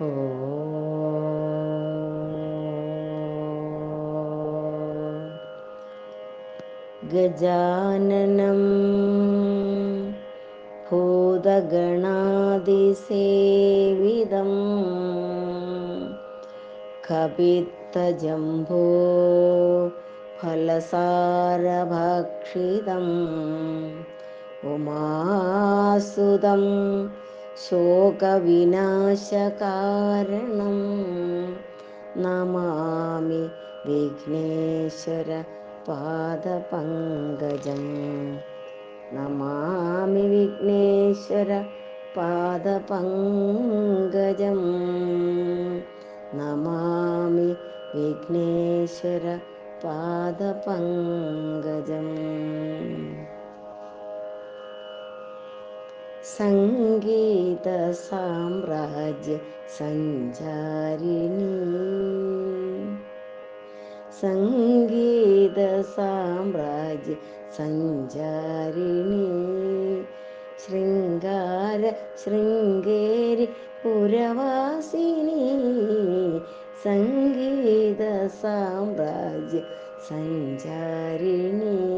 ो गजाननं कपित्तजम्भो कपित्तजम्भोफलसारभक्षितम् उमासुदम् शोकविनाशकारणं नमामि विघ्नेश्वर पादपङ्गजं। नमामि विघ्नेश्वर पादपङ्गजं। नमामि विघ्नेश्वर पादपङ्गजम्। സംഗീത സാമ്രാജ്യ സഞ്ചാരിണി. സംഗീത സാമ്രാജ്യ സഞ്ചാരിണി. ശൃംഗാര ശൃംഗേരി പുരവാസിനി. സംഗീത സാമ്രാജ്യ സഞ്ചാരിണി.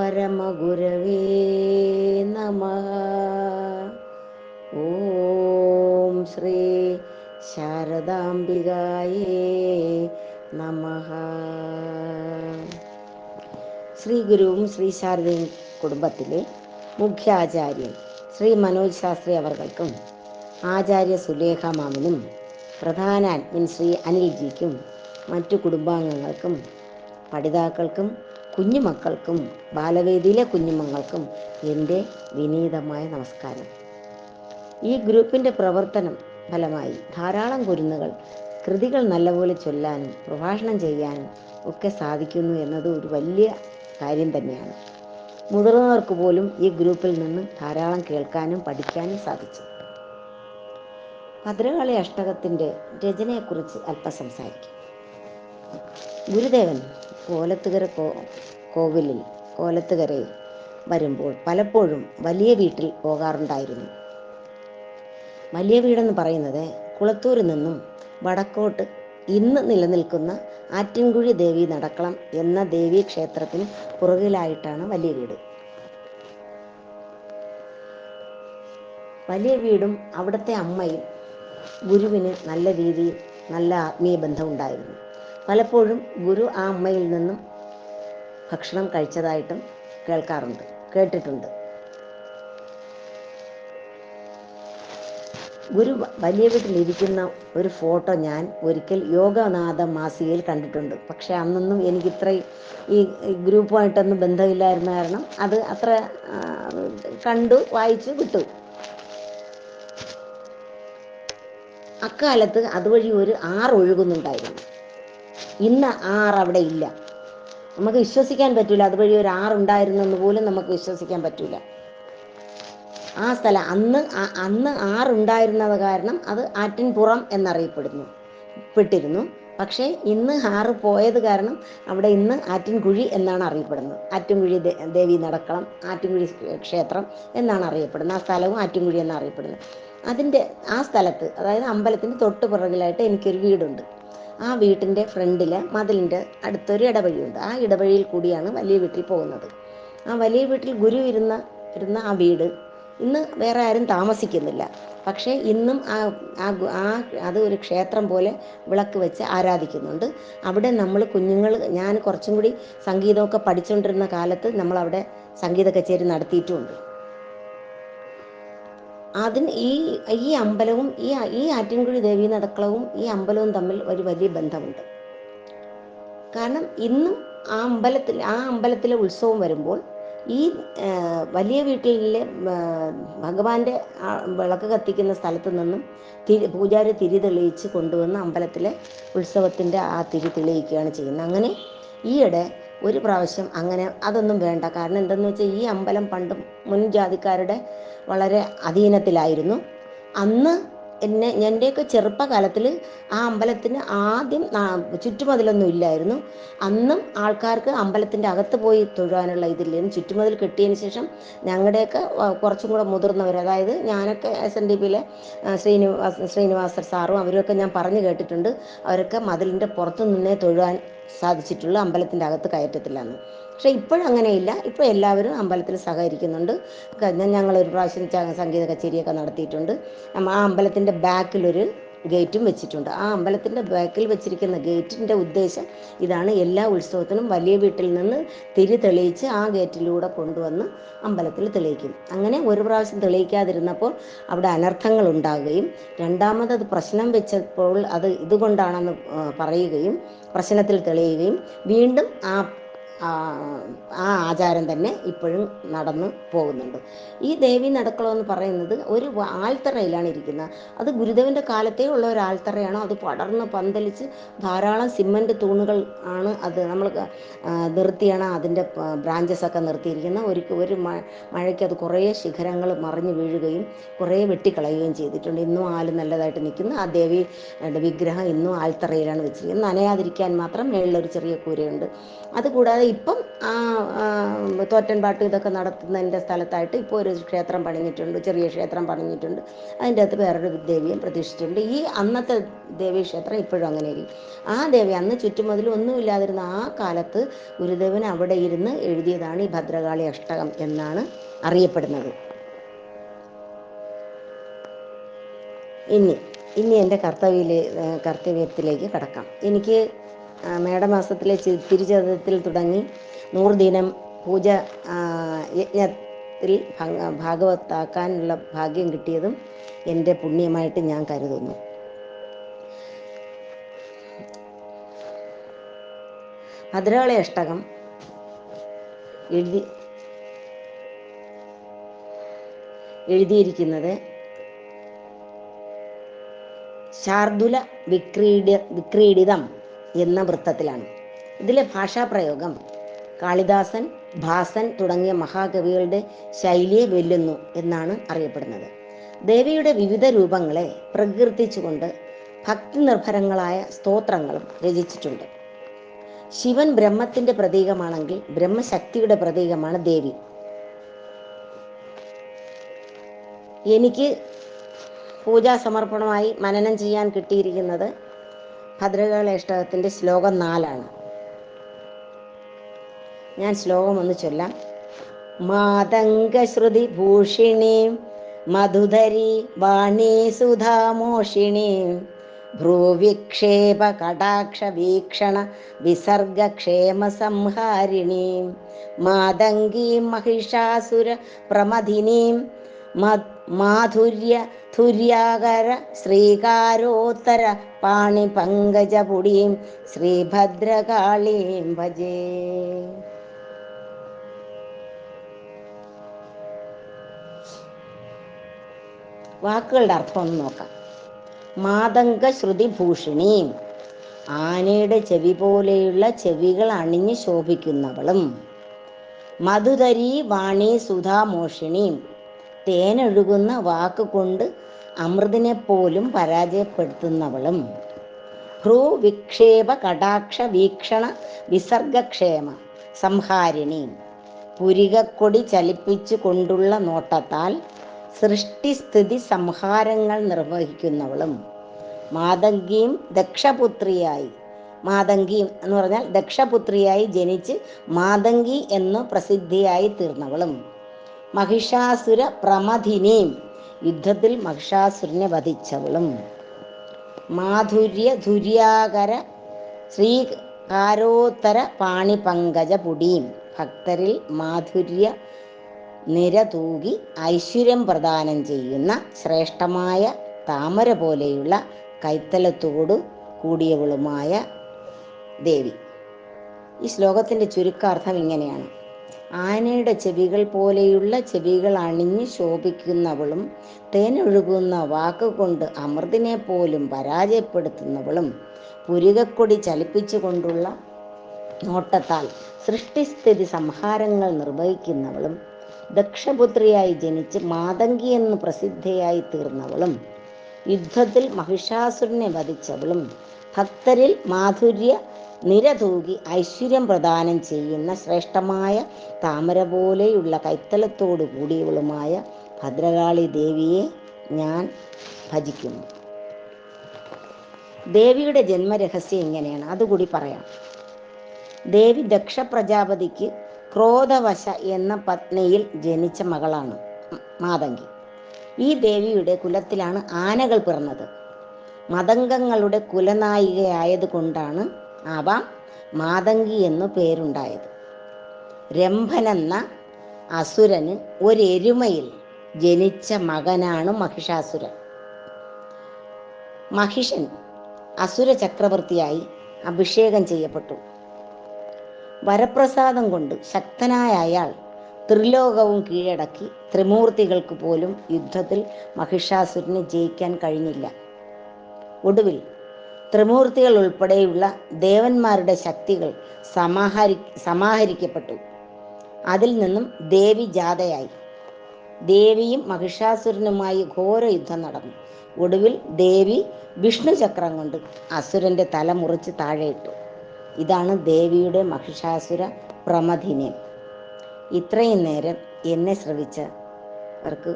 പരമഗുരവേ നമ. ഓം ശ്രീ ശാരദാംബികായേ നമ. ശ്രീ ഗുരുവും ശ്രീ ശാരദയും കുടുംബത്തിലെ മുഖ്യാചാര്യൻ ശ്രീ മനോജ് ശാസ്ത്രി അവർക്കും ആചാര്യ സുലേഖ മാമിനും പ്രധാന അഡ്മിൻ ശ്രീ അനിൽജിക്കും മറ്റു കുടുംബാംഗങ്ങൾക്കും പഠിതാക്കൾക്കും കുഞ്ഞുമക്കൾക്കും ബാലവേദിയിലെ കുഞ്ഞുമക്കൾക്കും എന്റെ വിനീതമായ നമസ്കാരം. ഈ ഗ്രൂപ്പിന്റെ പ്രവർത്തനം ഫലമായി ധാരാളം കുരുന്നുകൾ കൃതികൾ നല്ലപോലെ ചൊല്ലാനും പ്രഭാഷണം ചെയ്യാനും ഒക്കെ സാധിക്കുന്നു എന്നത് ഒരു വലിയ കാര്യം തന്നെയാണ്. മുതിർന്നവർക്ക് പോലും ഈ ഗ്രൂപ്പിൽ നിന്ന് ധാരാളം കേൾക്കാനും പഠിക്കാനും സാധിച്ചു. ഭദ്രകാളി അഷ്ടകത്തിന്റെ രചനയെക്കുറിച്ച് അല്പം സംസാരിക്കും. ഗുരുദേവൻ കോലത്തുകര കോ കോവിലിൽ കോലത്തുകരയിൽ വരുമ്പോൾ പലപ്പോഴും വലിയ വീട്ടിൽ പോകാറുണ്ടായിരുന്നു. വലിയ വീടെന്ന് പറയുന്നത് കുളത്തൂരിൽ നിന്നും വടക്കോട്ട് ഇന്ന് നിലനിൽക്കുന്ന ആറ്റിൻകുഴി ദേവി നടക്കളം എന്ന ദേവീ ക്ഷേത്രത്തിന് പുറകിലായിട്ടാണ് വലിയ വീട്. വലിയ വീടും അവിടുത്തെ അമ്മയും ഗുരുവിന് നല്ല രീതിയിൽ നല്ല ആത്മീയ ബന്ധം ഉണ്ടായിരുന്നു. പലപ്പോഴും ഗുരു ആ അമ്മയിൽ നിന്നും ഭക്ഷണം കഴിച്ചതായിട്ടും കേൾക്കാറുണ്ട് കേട്ടിട്ടുണ്ട്. ഗുരു വലിയ വീട്ടിലിരിക്കുന്ന ഒരു ഫോട്ടോ ഞാൻ ഒരിക്കൽ യോഗനാഥ മാസികയിൽ കണ്ടിട്ടുണ്ട്. പക്ഷെ അന്നൊന്നും എനിക്ക് ഇത്ര ഈ ഗ്രൂപ്പുമായിട്ടൊന്നും ബന്ധമില്ലായിരുന്ന. കാരണം അത് അത്ര കണ്ടു വായിച്ചു വിട്ടു. അക്കാലത്ത് അതുവഴി ഒരു ആറ് ഒഴുകുന്നുണ്ടായിരുന്നു ഇന്ന് ആറ് അവിടെ ഇല്ല. നമുക്ക് വിശ്വസിക്കാൻ പറ്റൂല. അതുവഴി ഒരു ആറുണ്ടായിരുന്നെന്ന് പോലും നമുക്ക് വിശ്വസിക്കാൻ പറ്റൂല. ആ സ്ഥലം അന്ന് അന്ന് അന്ന് ആറുണ്ടായിരുന്നത് കാരണം അത് ആറ്റിൻപുറം എന്നറിയപ്പെടുന്നു പെട്ടിരുന്നു. പക്ഷേ ഇന്ന് ആറ് പോയത് കാരണം അവിടെ ഇന്ന് ആറ്റിൻകുഴി എന്നാണ് അറിയപ്പെടുന്നത്. ആറ്റിൻകുഴി ദേവി നടക്കളം ആറ്റിൻകുഴി ക്ഷേത്രം എന്നാണ് അറിയപ്പെടുന്നത്. ആ സ്ഥലവും ആറ്റിൻകുഴി എന്നാണ് അറിയപ്പെടുന്നത്. അതിന്റെ ആ സ്ഥലത്ത് അതായത് അമ്പലത്തിന്റെ തൊട്ട് പുറകിലായിട്ട് എനിക്കൊരു വീടുണ്ട്. ആ വീട്ടിന്റെ ഫ്രണ്ടിൽ മതിലിന്റെ അടുത്തൊരു ഇടവഴിയുണ്ട്. ആ ഇടവഴിയിൽ കൂടിയാണ് വലിയ വീട്ടിൽ പോകുന്നത്. ആ വലിയ വീട്ടിൽ ഗുരു ഇരുന്ന ഇരുന്ന ആ വീട് ഇന്ന് വേറെ ആരും താമസിക്കുന്നില്ല. പക്ഷേ ഇന്നും ആ ആ അത് ഒരു ക്ഷേത്രം പോലെ വിളക്ക് വെച്ച് ആരാധിക്കുന്നുണ്ട്. അവിടെ നമ്മൾ കുഞ്ഞുങ്ങൾ ഞാൻ കുറച്ചും കൂടി സംഗീതമൊക്കെ പഠിച്ചുകൊണ്ടിരുന്ന കാലത്ത് നമ്മളവിടെ സംഗീത കച്ചേരി നടത്തിയിട്ടുമുണ്ട് അതിന് ഈ ഈ അമ്പലവും ഈ ഈ ആറ്റിൻകുഴി ദേവി നടക്കളവും ഈ അമ്പലവും തമ്മിൽ ഒരു വലിയ ബന്ധമുണ്ട്. കാരണം ഇന്നും ആ അമ്പലത്തിൽ ആ അമ്പലത്തിലെ ഉത്സവം വരുമ്പോൾ ഈ വലിയ വീട്ടിലെ ഭഗവാന്റെ വിളക്ക് കത്തിക്കുന്ന സ്ഥലത്ത് നിന്നും തിരി പൂജാരി തിരി തെളിയിച്ച് കൊണ്ടുവന്ന് അമ്പലത്തിലെ ഉത്സവത്തിന്റെ ആ തിരി തെളിയിക്കുകയാണ് ചെയ്യുന്നത്. അങ്ങനെ ഈയിടെ ഒരു പ്രാവശ്യം അങ്ങനെ അതൊന്നും വേണ്ട. കാരണം എന്തെന്ന് വെച്ചാൽ ഈ അമ്പലം പണ്ട് മുൻ ജാതിക്കാരുടെ വളരെ അധീനത്തിലായിരുന്നു. അന്ന് എന്നെ എന്റെയൊക്കെ ചെറുപ്പകാലത്തിൽ ആ അമ്പലത്തിന് ആദ്യം ചുറ്റുമതിലൊന്നും ഇല്ലായിരുന്നു. അന്നും ആൾക്കാർക്ക് അമ്പലത്തിന്റെ അകത്ത് പോയി തൊഴുവാനുള്ള ഇതില്ലായിരുന്നു. ചുറ്റുമതിൽ കെട്ടിയതിന് ശേഷം ഞങ്ങളുടെയൊക്കെ കുറച്ചും കൂടെ മുതിർന്നവർ അതായത് ഞാനൊക്കെ എസ് എൻ ഡി പിയിലെ ശ്രീനിവാസ ശ്രീനിവാസ സാറും അവരൊക്കെ ഞാൻ പറഞ്ഞു കേട്ടിട്ടുണ്ട്. അവരൊക്കെ മതിലിന്റെ പുറത്തു നിന്നേ തൊഴുവാൻ സാധിച്ചിട്ടുള്ളൂ അമ്പലത്തിന്റെ അകത്ത് കയറ്റത്തില്ലെന്ന്. പക്ഷേ ഇപ്പോഴങ്ങനെയില്ല ഇപ്പോൾ എല്ലാവരും അമ്പലത്തിൽ സഹകരിക്കുന്നുണ്ട്. ഞങ്ങളൊരു പ്രാവശ്യം സംഗീത കച്ചേരിയൊക്കെ നടത്തിയിട്ടുണ്ട്. ആ അമ്പലത്തിന്റെ ബാക്കിലൊരു ഗേറ്റും വെച്ചിട്ടുണ്ട്. ആ അമ്പലത്തിന്റെ ബാക്കിൽ വെച്ചിരിക്കുന്ന ഗേറ്റിന്റെ ഉദ്ദേശം ഇതാണ്. എല്ലാ ഉത്സവത്തിനും വലിയ വീട്ടിൽ നിന്ന് തിരി തെളിയിച്ച് ആ ഗേറ്റിലൂടെ കൊണ്ടുവന്ന് അമ്പലത്തിൽ തെളിയിക്കും. അങ്ങനെ ഒരു പ്രാവശ്യം തെളിയിക്കാതിരുന്നപ്പോൾ അവിടെ അനർത്ഥങ്ങൾ ഉണ്ടാകുകയും രണ്ടാമത് പ്രശ്നം വെച്ചപ്പോൾ അത് ഇതുകൊണ്ടാണെന്ന് പറയുകയും പ്രശ്നത്തിൽ തെളിയുകയും വീണ്ടും ആ ആ ആചാരം തന്നെ ഇപ്പോഴും നടന്നു പോകുന്നുണ്ട്. ഈ ദേവി നടക്കളം എന്ന് പറയുന്നത് ഒരു ആൽത്തറയിലാണ് ഇരിക്കുന്നത്. അത് ഗുരുദേവന്റെ കാലത്തേ ഉള്ള ഒരു ആൽത്തറയാണ്? അത് പടർന്ന് പന്തലിച്ച് ധാരാളം സിമന്റ് തൂണുകൾ ആണ് അത് നമ്മൾ നിർത്തിയാണ് അതിന്റെ ബ്രാഞ്ചസ് ഒക്കെ നിർത്തിയിരിക്കുന്നത്. ഒരു ഒരു മഴയ്ക്ക് അത് കുറേ ശിഖരങ്ങൾ മറിഞ്ഞു വീഴുകയും കുറേ വെട്ടിക്കളയുകയും ചെയ്തിട്ടുണ്ട്. ഇന്നും ആൽ നല്ലതായിട്ട് നിൽക്കുന്നു. ആ ദേവിയുടെ വിഗ്രഹം ഇന്നും ആൽത്തറയിലാണ് വെച്ചിരിക്കുന്നത്. നനയാതിരിക്കാൻ മാത്രം മേളിലൊരു ചെറിയ കൂരയുണ്ട്. അതുകൂടാതെ ഇപ്പം ആ തോറ്റൻപാട്ട് ഇതൊക്കെ നടത്തുന്നതിന്റെ സ്ഥലത്തായിട്ട് ഇപ്പോൾ ഒരു ക്ഷേത്രം പണിഞ്ഞിട്ടുണ്ട് ചെറിയ ക്ഷേത്രം പണിഞ്ഞിട്ടുണ്ട്. അതിന്റെ അകത്ത് വേറൊരു ദേവിയും പ്രതിഷ്ഠിച്ചിട്ടുണ്ട്. ഈ അന്നത്തെ ദേവീ ക്ഷേത്രം ഇപ്പോഴും അങ്ങനെ ഇരിക്കും ആ ദേവി അന്ന് ചുറ്റുമതിൽ ഒന്നുമില്ലാതിരുന്ന ആ കാലത്ത് ഗുരുദേവൻ അവിടെ ഇരുന്ന് എഴുതിയതാണ് ഈ ഭദ്രകാളി അഷ്ടകം എന്നാണ് അറിയപ്പെടുന്നത്. ഇനി ഇനി എന്റെ കർത്തവ്യയിലെ കർത്തവ്യത്തിലേക്ക് കടക്കാം. എനിക്ക് മേടമാസത്തിലെ തിരുചതത്തിൽ തുടങ്ങി നൂറ് ദിനം പൂജ യജ്ഞത്തിൽ ഭംഗ- ഭാഗവത്താക്കാനുള്ള ഭാഗ്യം കിട്ടിയതും എന്റെ പുണ്യമായിട്ട് ഞാൻ കരുതുന്നു. ഭദ്രകളി അഷ്ടകം എഴുതി എഴുതിയിരിക്കുന്നത് ശാർദുല വിക്രീഡ വിക്രീഡിതം എന്ന വൃത്തത്തിലാണ്. ഇതിലെ ഭാഷാപ്രയോഗം കാളിദാസൻ ഭാസൻ തുടങ്ങിയ മഹാകവികളുടെ ശൈലിയെ വെല്ലുന്നു എന്നാണ് അറിയപ്പെടുന്നത്. ദേവിയുടെ വിവിധ രൂപങ്ങളെ പ്രകീർത്തിച്ചുകൊണ്ട് ഭക്തി നിർഭരങ്ങളായ സ്തോത്രങ്ങളും രചിച്ചിട്ടുണ്ട്. ശിവൻ ബ്രഹ്മത്തിന്റെ പ്രതീകമാണെങ്കിൽ ബ്രഹ്മശക്തിയുടെ പ്രതീകമാണ് ദേവി. എനിക്ക് പൂജാ സമർപ്പണമായി മനനം ചെയ്യാൻ കിട്ടിയിരിക്കുന്നത് ഭദ്രകാളി അഷ്ടകത്തിന്റെ ശ്ലോകം നാലാണ്. ഞാൻ ശ്ലോകം ഒന്ന് ചൊല്ലാം. മാതംഗശ്രുതി ഭൂഷിണി മധുധരി വാണി സുധാമോഷിണി ഭ്രൂവിക്ഷേപ കടാക്ഷ വീക്ഷണ വിസർഗക്ഷേമ സംഹാരിണീം മാതംഗീം മഹിഷാസുര പ്രമഥിനീം മാധുര്യ ധുര്യാകര ശ്രീകാരോത്തര പാണി പങ്കജപുടിയും ശ്രീഭദ്രകാളിയും ഭജേ. വാക്കുകളുടെ അർത്ഥം ഒന്ന് നോക്കാം. മാതംഗ ശ്രുതി ഭൂഷണിയും ആനയുടെ ചെവി പോലെയുള്ള ചെവികൾ അണിഞ്ഞ് ശോഭിക്കുന്നവളും. മധുതരി വാണി സുധാമോഷിണിയും തേനൊഴുകുന്ന വാക്കുകൊണ്ട് അമൃതിനെ പോലും പരാജയപ്പെടുത്തുന്നവളും. ഭ്രൂ വിക്ഷേപ കടാക്ഷ വീക്ഷണ വിസർഗക്ഷേമ സംഹാരിണി. പുരികക്കൊടി ചലിപ്പിച്ചു കൊണ്ടുള്ള നോട്ടത്താൽ സൃഷ്ടിസ്ഥിതി സംഹാരങ്ങൾ നിർവഹിക്കുന്നവളും. മാതങ്കിയും ദക്ഷപുത്രിയായി. മാതങ്കി എന്ന് പറഞ്ഞാൽ ദക്ഷപുത്രിയായി ജനിച്ച് മാതങ്കി എന്ന് പ്രസിദ്ധിയായി തീർന്നവളും. മഹിഷാസുര പ്രമഥിനിയും യുദ്ധത്തിൽ മഹിഷാസുരനെ വധിച്ചവളും. മാധുര്യ ധുര്യാകര ശ്രീകാരോത്തര പാണി പങ്കജ പുടിയും ഭക്തരിൽ മാധുര്യ നിര തൂകി ഐശ്വര്യം പ്രദാനം ചെയ്യുന്ന ശ്രേഷ്ഠമായ താമര പോലെയുള്ള കൈത്തലത്തോടു കൂടിയവളുമായ ദേവി. ഈ ശ്ലോകത്തിന്റെ ചുരുക്കാർത്ഥം ഇങ്ങനെയാണ്. ആനയുടെ ചെവികൾ പോലെയുള്ള ചെവികൾ അണിഞ്ഞ് ശോഭിക്കുന്നവളും തേനൊഴുകുന്ന വാക്കുകൊണ്ട് അമൃതിനെ പോലും പരാജയപ്പെടുത്തുന്നവളും പുരികക്കൊടി ചലിപ്പിച്ചുകൊണ്ടുള്ള നോട്ടത്താൽ സൃഷ്ടിസ്ഥിതി സംഹാരങ്ങൾ നിർവഹിക്കുന്നവളും ദക്ഷപുത്രിയായി ജനിച്ച് മാതങ്കി എന്ന് പ്രസിദ്ധയായി തീർന്നവളും യുദ്ധത്തിൽ മഹിഷാസുരനെ വധിച്ചവളും ഭക്തരിൽ മാധുര്യ നിരതൂകി ഐശ്വര്യം പ്രദാനം ചെയ്യുന്ന ശ്രേഷ്ഠമായ താമര പോലെയുള്ള കൈത്തലത്തോടു കൂടിയവളുമായ ഭദ്രകാളി ദേവിയെ ഞാൻ ഭജിക്കുന്നു. ദേവിയുടെ ജന്മരഹസ്യം ഇങ്ങനെയാണ്. അതുകൂടി പറയാം. ദേവി ദക്ഷ പ്രജാപതിക്ക് ക്രോധവശ എന്ന പത്നിയിൽ ജനിച്ച മകളാണ് മാതങ്കി. ഈ ദേവിയുടെ കുലത്തിലാണ് ആനകൾ പിറന്നത്. മതംഗങ്ങളുടെ കുലനായികയായത് കൊണ്ടാണ് അവ മാതങ്കി എന്നു പേരുണ്ടായത്. രംഭനെന്ന അസുരന് ഒരെരുമയിൽ ജനിച്ച മകനാണ് മഹിഷാസുരൻ. മഹിഷൻ അസുര ചക്രവർത്തിയായി അഭിഷേകം ചെയ്യപ്പെട്ടു. വരപ്രസാദം കൊണ്ട് ശക്തനായ അയാൾ ത്രിലോകവും കീഴടക്കി ത്രിമൂർത്തികൾക്ക് പോലും യുദ്ധത്തിൽ മഹിഷാസുരനെ ജയിക്കാൻ കഴിഞ്ഞില്ല. ഒടുവിൽ ത്രിമൂർത്തികൾ ഉൾപ്പെടെയുള്ള ദേവന്മാരുടെ ശക്തികൾ സമാഹരി സമാഹരിക്കപ്പെട്ടു. അതിൽ നിന്നും ദേവി ജാഥയായി ദേവിയും മഹിഷാസുരനുമായി ഘോര യുദ്ധം നടന്നു. ഒടുവിൽ ദേവി വിഷ്ണു ചക്രം കൊണ്ട് അസുരന്റെ തല മുറിച്ച് താഴെയിട്ടു. ഇതാണ് ദേവിയുടെ മഹിഷാസുര പ്രമദിനം ഇത്രയും നേരം എന്നെ ശ്രവിച്ചവർക്ക്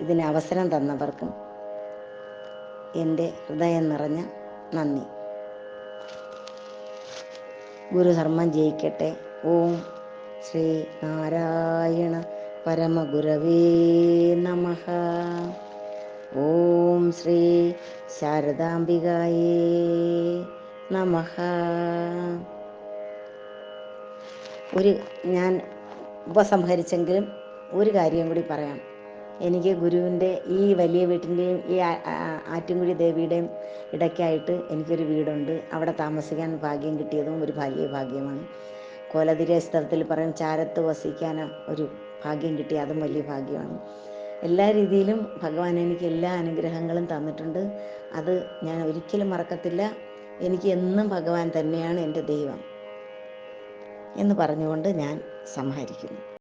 ഇതിന് അവസരം തന്നവർക്കും എന്റെ ഹൃദയം നിറഞ്ഞ നന്ദി. ഗുരുധർമ്മം ജയിക്കട്ടെ. ഓം ശ്രീ നാരായണ പരമഗുരവേ നമ. ഓം ശ്രീ ശാരദാംബികായേ നമ. ഒരു ഞാൻ ഉപസംഹരിച്ചെങ്കിലും ഒരു കാര്യം കൂടി പറയാം. എനിക്ക് ഗുരുവിന്റെ ഈ വലിയ വീട്ടിന്റെയും ഈ ആറ്റുംകുഴി ദേവിയുടെയും ഇടയ്ക്കായിട്ട് എനിക്കൊരു വീടുണ്ട്. അവിടെ താമസിക്കാൻ ഭാഗ്യം കിട്ടിയതും ഒരു ഭാഗ്യ ഭാഗ്യമാണ്. കോലതിരെ സ്ഥലത്തിൽ പറയും ചാരത്ത് വസിക്കാൻ ഒരു ഭാഗ്യം കിട്ടി അതും വലിയ ഭാഗ്യമാണ്. എല്ലാ രീതിയിലും ഭഗവാൻ എനിക്ക് എല്ലാ അനുഗ്രഹങ്ങളും തന്നിട്ടുണ്ട്. അത് ഞാൻ ഒരിക്കലും മറക്കത്തില്ല. എനിക്ക് എന്നും ഭഗവാൻ തന്നെയാണ് എന്റെ ദൈവം എന്ന് പറഞ്ഞുകൊണ്ട് ഞാൻ സംഹരിക്കുന്നു